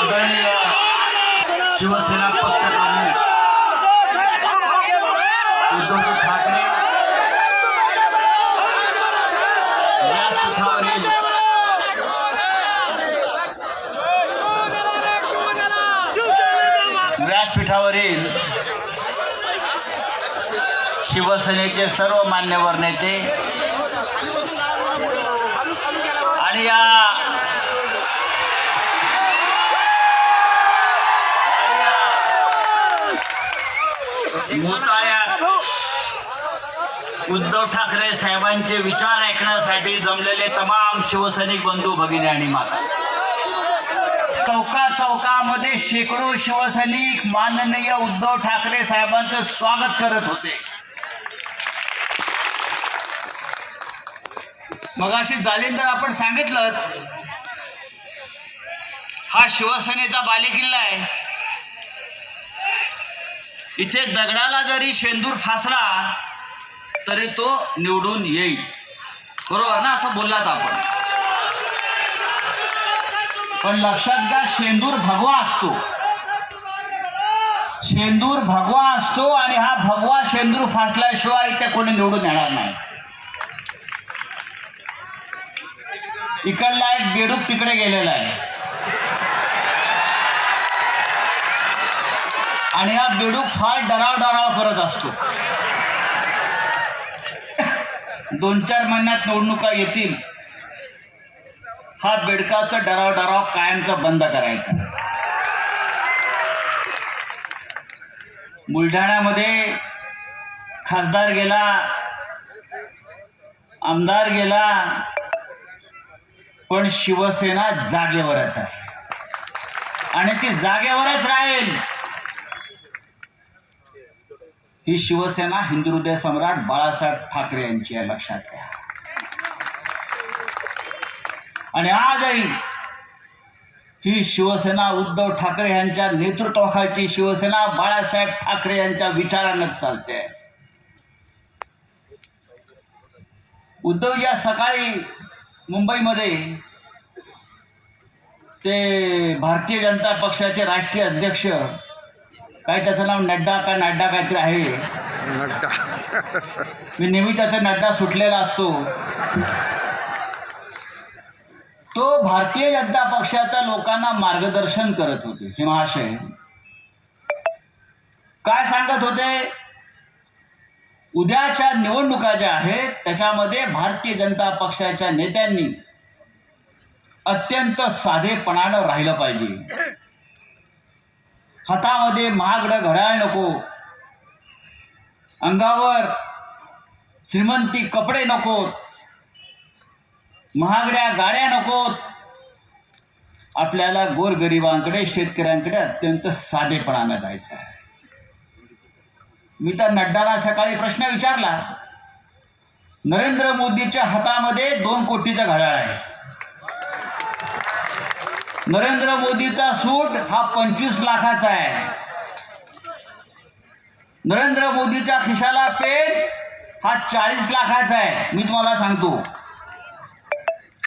आदरणीय शिवसेना पक्षप्रमुख उद्धव ठाकरे व्यासपीठावरील व्यासपीठावरील शिवसेनेचे सर्व मान्यवर नेते आणि या मोताळ्यात उद्धव ठाकरे साहेबांचे विचार ऐकण्यासाठी जमलेले तमाम शिवसैनिक बंधू भगिनी आणि माता. चौका चौकामध्ये शेकडो शिवसैनिक माननीय उद्धव ठाकरे साहेबांचं स्वागत करत होते. मग अशी जालिंदर आपण सांगितलं हा शिवसेनेचा बालेकिल्ला आहे. इथे दगडाला जरी शेंदूर फासला तरी तो निवडून येईल. बरोबर ना? असं बोललात आपण. पण लक्षात घ्या शेंदूर भगवा असतो. शेंदूर भगवा असतो आणि हा भगवा शेंदूर फासल्याशिवाय इथे कोणी निवडून येणार नाही. इकडला एक बेडूक तिकडे गेलेला आहे. आणि हा बेडूक फार डराव डराव करत असतो. दोन चार महिन्यात निवडणुका येतील. हा बेडकाचा डराव डराव कायमचा बंद करायचा. बुलढाण्यामध्ये खासदार गेला आमदार गेला पण शिवसेना जागेवरच आहे. आणि ती जागेवरच राहील. ही शिवसेना हिंदुहृदय सम्राट बाळासाहेब ठाकरे यांची आहे लक्षात घ्या. आणि आजही ही शिवसेना उद्धव ठाकरे यांच्या नेतृत्वाखालची शिवसेना बाळासाहेब ठाकरे यांच्या विचारानं चालते. उद्धव या सकाळी मुंबईमध्ये ते भारतीय जनता पक्षाचे राष्ट्रीय अध्यक्ष काय त्याचं नाव? नड्डा का नड्डा काहीतरी आहे. मी नेहमी त्याचा नड्डा सुटलेला असतो. तो भारतीय जनता पक्षाच्या लोकांना मार्गदर्शन करत होते. हे महाशय. काय सांगत होते? उद्याच्या निवडणुका ज्या आहेत त्याच्यामध्ये भारतीय जनता पक्षाच्या नेत्यांनी अत्यंत साधेपणानं राहिलं पाहिजे. हातामध्ये महागडं घड्याळ नको. अंगावर श्रीमंती कपडे नकोत महागड्या गाड्या नकोत आपल्याला गोरगरिबांकडे शेतकऱ्यांकडे अत्यंत साधेपणानं जायचं आहे. मी तर नड्डाला सकाळी प्रश्न विचारला नरेंद्र मोदीच्या हातामध्ये दोन कोटीचा घड्याळ आहे. नरेंद्र मोदीचा सूट हा पंचवीस लाखाचा आहे. नरेंद्र मोदीच्या खिशाला पेन हा चाळीस लाखाचा आहे. मी तुम्हाला सांगतो.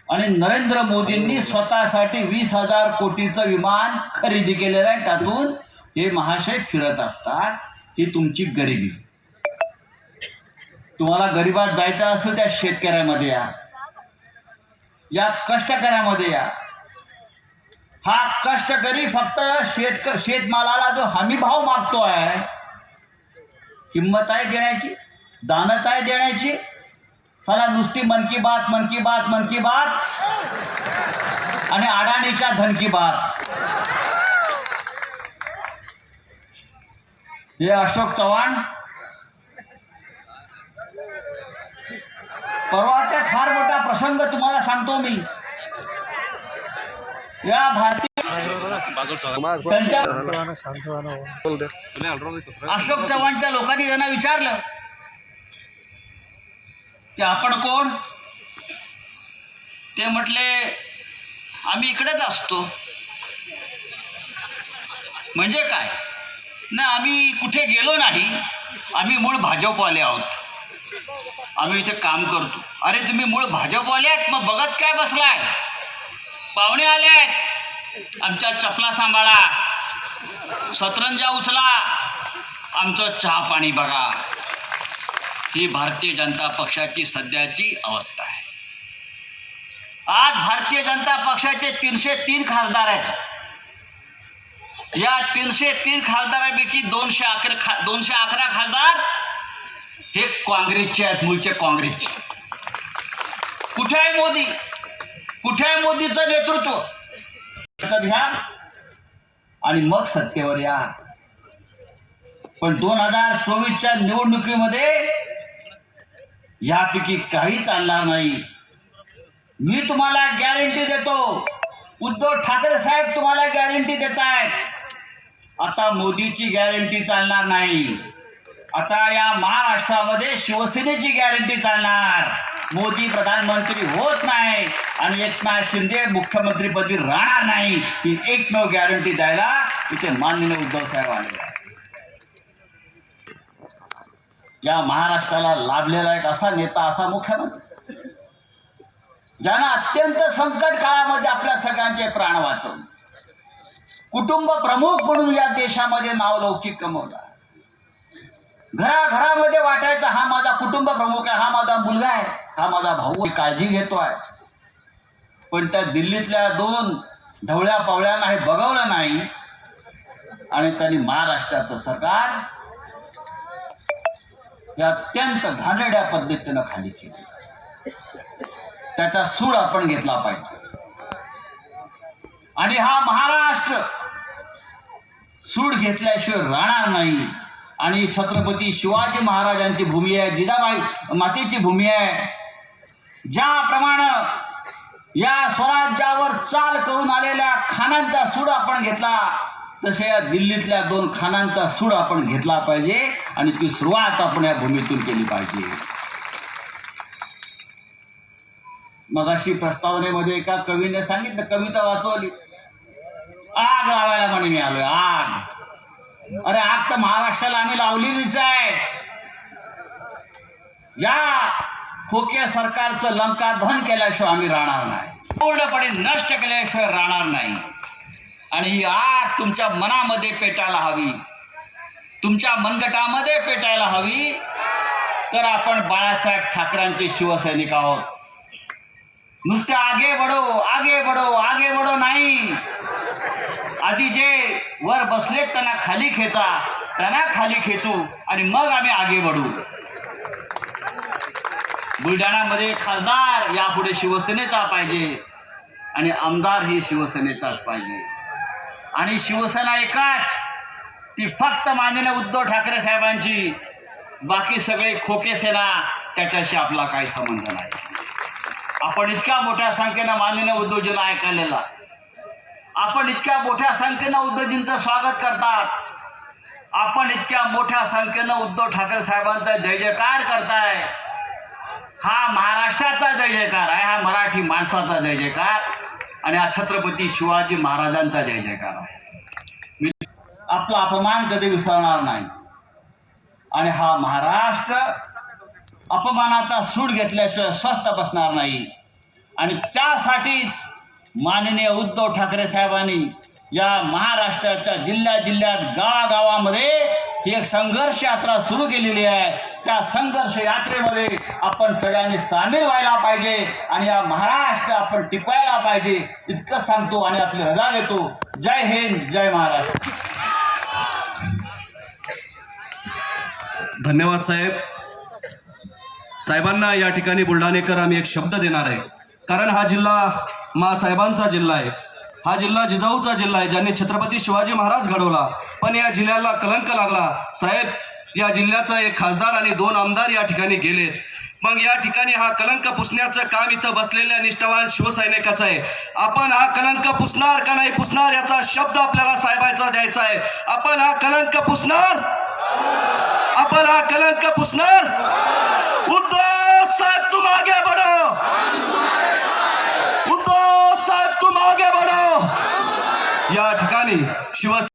आणि नरेंद्र मोदींनी स्वतःसाठी वीस हजार कोटीचं विमान खरेदी केलेलं आहे. त्यातून हे महाशय फिरत असतात. ही तुमची गरिबी. तुम्हाला गरिबात जायचं असेल त्या शेतकऱ्यामध्ये या. या कष्टकऱ्यामध्ये या. हा कष्टकरी फक्त शेतक शेतमालाला जो हमी भाव मागतोय किंमत आहे देण्याची दानत आहे देण्याची चला नुसती मन की बात मन की बात मन की बात आणि अडाणीच्या धन की बात. हे अशोक चव्हाण परवाचा फार मोठा प्रसंग तुम्हाला सांगतो मी. या भारतीय अशोक चव्हाणच्या लोकांनी त्यांना विचारलं की आपण कोण? ते म्हटले आम्ही इकडेच असतो. म्हणजे काय? ना आम्ही कुठे गेलो नाही. आम्ही मूळ भाजपवाले आहोत. आम्ही इथे काम करतो. अरे तुम्ही मूळ भाजपवाले आहेत? मग बघत काय बसलाय? पाहुणे आले आहेत. आमच्या चपला सांभाळा. सतरंजा उचला. आमचं चहा पाणी बघा. ही भारतीय जनता पक्षाची सध्याची अवस्था आहे. आज भारतीय जनता पक्षाचे तीनशे तीन खासदार आहेत. या तीनशे तीन खासदारापैकी दोनशे अकरा खा दोनशे अकरा खासदार हे काँग्रेसचे आहेत मूळचे काँग्रेसचे. कुठे आहे मोदी? कुठे आहे मोदीचं नेतृत्व? घ्या आणि मग सत्तेवर या. पण दोन हजार चोवीसच्या निवडणुकीमध्ये यापैकी काही चालणार नाही. मी तुम्हाला गॅरंटी देतो. उद्धव ठाकरे साहेब तुम्हाला गॅरंटी देत आहेत आता मोदीची गॅरंटी चालणार नाही. आता या महाराष्ट्रामध्ये शिवसेनेची गॅरंटी चालणार. मोदी प्रधानमंत्री होत नाही आणि एकनाथ शिंदे मुख्यमंत्रीपदी राहणार नाही. ही एकमेव गॅरंटी द्यायला इथे माननीय उद्धव साहेब आले या महाराष्ट्राला लाभलेला एक असा नेता असा मुख्यमंत्री. ज्यानं अत्यंत संकट काळामध्ये आपल्या सगळ्यांचे प्राण वाचवले. कुटुंब प्रमुख म्हणून या देशामध्ये नाव लौकिक कमवला. घराघरामध्ये वाटायचा हा माझा कुटुंब प्रमुख आहे हा माझा मुलगा आहे हा माझा भाऊ आहे, काळजी घेतो आहे. पण त्या दिल्लीतल्या दोन ढवळ्या पावळ्यांना हे बघवलं नाही आणि त्यांनी महाराष्ट्राचं सरकार या अत्यंत घाणेरड्या पद्धतीनं खाली खेचलं त्याचा सूड आपण घेतला पाहिजे. आणि हा महाराष्ट्र सूड घेतल्याशिवाय राहणार नाही. आणि छत्रपती शिवाजी महाराजांची भूमी आहे जिजाबाई मातेची भूमी आहे. ज्याप्रमाणे या स्वराज्यावर चाल करून आलेल्या खानांचा सूड आपण घेतला तसे या दिल्लीतल्या दोन खानांचा सूड आपण घेतला पाहिजे आणि ती सुरुवात आपण या भूमीतून केली पाहिजे. मगाशी प्रस्तावनेमध्ये एका कवीने सांगितलं कविता वाचवली. आग लावायला म्हणे मी आलोय आग. अरे आज तर महाराष्ट्राला आम्ही लावलेलीच आहे. या खोके सरकारचं लंका धन केल्याशिवाय आम्ही राहणार नाही. पूर्णपणे नष्ट केल्याशिवाय राहणार नाही. आणि ही आग तुमच्या मनामध्ये पेटायला हवी. तुमच्या मनगटामध्ये पेटायला हवी. तर आपण बाळासाहेब ठाकरेंचे शिवसैनिक आहोत. नुसते आगे बडो आगे बडो आगे बडो नाही. आधी जे वर बसलेत त्यांना खाली खेचा त्यांना खाली खेचू आणि मग आम्ही आगे बढू. बुलढाण्यामध्ये खासदार यापुढे शिवसेनेचा पाहिजे आणि आमदार ही शिवसेनेचाच पाहिजे. आणि शिवसेना एकाच ती फक्त माननीय उद्धव ठाकरे साहेबांची. बाकी सगळे खोके सेना त्याच्याशी आपला काही संबंध नाही. आपण इतक्या मोठ्या संख्येनं माननीय उद्धवजींना ऐकायला आपण इतक्या मोठ्या संख्येनं उद्धवजींचं स्वागत करतात. आपण इतक्या मोठ्या संख्येनं उद्धव ठाकरे साहेबांचा जय जयकार करताय. हा महाराष्ट्राचा जय जयकार आहे हा मराठी माणसाचा जय जयकार आणि हा छत्रपती शिवाजी महाराजांचा जय जयकार आहे. मी आपला अपमान कधी विसरणार नाही. आणि हा महाराष्ट्र अपमानाचा सूड घेतल्याशिवाय स्वस्थ बसणार नाही. आणि त्यासाठीच माननीय उद्धव ठाकरे साहेबांनी या महाराष्ट्राच्या जिल्ह्या जिल्ह्यात गावागावामध्ये ही एक संघर्ष यात्रा सुरू केलेली आहे. त्या संघर्ष यात्रेमध्ये आपण सगळ्यांनी सामील व्हायला पाहिजे आणि या महाराष्ट्र आपण टिपायला पाहिजे इतकं सांगतो आणि आपली रजा देतो. जय हिंद जय महाराष्ट्र. धन्यवाद साहेब. साहेबांना या ठिकाणी बुलढाणेकर आम्ही एक शब्द देणार आहे. कारण हा जिल्हा मा साहेबांचा जिल्हा आहे. हा जिल्हा जिजाऊचा जिल्हा आहे ज्यांनी छत्रपती शिवाजी महाराज घडवला. पण या जिल्ह्याला कलंक लागला. साहेब या जिल्ह्याचा एक खासदार आणि दोन आमदार या ठिकाणी गेलेत मग या ठिकाणी हा कलंक पुसण्याचं काम इथं बसलेल्या निष्ठावान शिवसैनिकाचं आहे. आपण हा कलंक पुसणार का नाही पुसणार याचा शब्द आपल्याला साहेबांचा द्यायचा आहे. आपण हा कलंक पुसणार? आपण हा कलंक पुसणार? उद्धव साहेब तुम आगे बढ़ो. तुम आगे बढ़ो या ठिकाणी शिवसेना